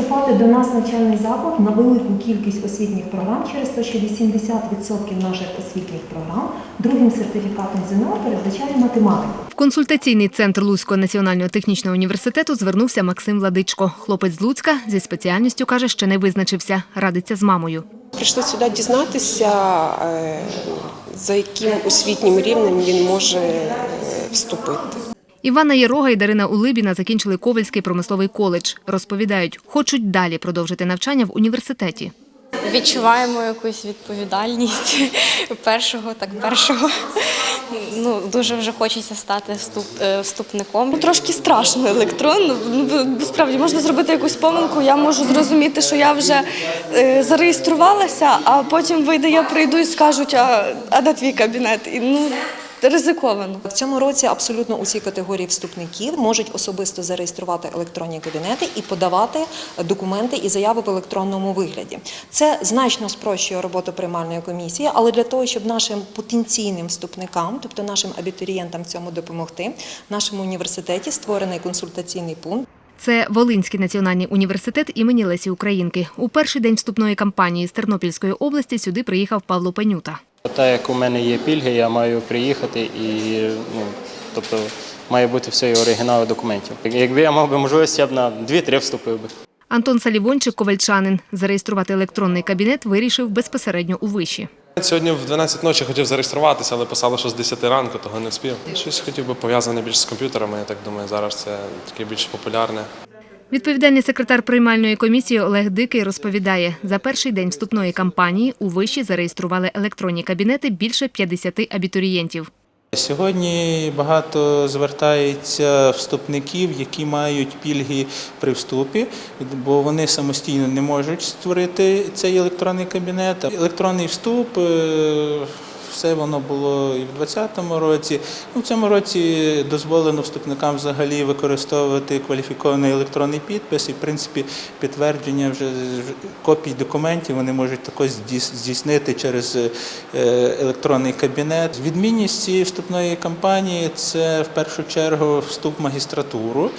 вступати до нас навчальний заклад на велику кількість освітніх програм через те, що 80% наших освітніх програм другим сертифікатом ЗНО передбачає математику. В консультаційний центр Луцького національного технічного університету звернувся Максим Владичко. Хлопець з Луцька зі спеціальністю каже, ще не визначився. Радиться з мамою. Прийшли сюди дізнатися, е, за яким освітнім рівнем він може е, вступити. Івана Єрога і Дарина Улибіна закінчили Ковальський промисловий коледж. Розповідають, хочуть далі продовжити навчання в університеті. Відчуваємо якусь відповідальність першого, так першого. Ну дуже вже хочеться стати вступ, е, вступником. Трошки страшно електронно. Ну, Справді можна зробити якусь помилку. Я можу зрозуміти, що я вже е, зареєструвалася, а потім вийде, я прийду і скажуть, а, а де твій кабінет? І ну ризиковано. В цьому році абсолютно усі категорії вступників можуть особисто зареєструвати електронні кабінети і подавати документи і заяви в електронному вигляді. Це значно спрощує роботу приймальної комісії, але для того, щоб нашим потенційним вступникам, тобто нашим абітурієнтам в цьому допомогти, в нашому університеті створений консультаційний пункт. Це Волинський національний університет імені Лесі Українки. У перший день вступної кампанії з Тернопільської області сюди приїхав Павло Пенюта. Так як у мене є пільги, я маю приїхати і ну, тобто має бути все і оригінали документів. Якби я мав би можливість, я б на 2-3 вступив би. Антон Салівончик, ковальчанин. Зареєструвати електронний кабінет вирішив безпосередньо у виші. Сьогодні в 12 ночі хотів зареєструватися, але писали, що з 10 ранку, того не вспів. Щось хотів би пов'язане більш з комп'ютерами, я так думаю, зараз це таке більш популярне. Відповідальний секретар приймальної комісії Олег Дикий розповідає, за перший день вступної кампанії у виші зареєстрували електронні кабінети більше 50 абітурієнтів. Сьогодні багато звертається вступників, які мають пільги при вступі, бо вони самостійно не можуть створити цей електронний кабінет. Електронний вступ. Все воно було і в 2020 році. Ну, в цьому році дозволено вступникам взагалі використовувати кваліфікований електронний підпис і, в принципі, підтвердження вже копій документів вони можуть також здійс- здійснити через е, електронний кабінет. Відмінність цієї вступної кампанії це в першу чергу вступ в магістратуру.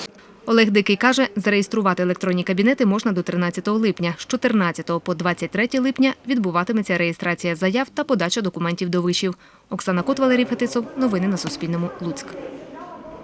Олег Дикий каже, зареєструвати електронні кабінети можна до 13 липня. З 14 по 23 липня відбуватиметься реєстрація заяв та подача документів до вишів. Оксана Кот, Валерій Фетисов. Новини на Суспільному. Луцьк.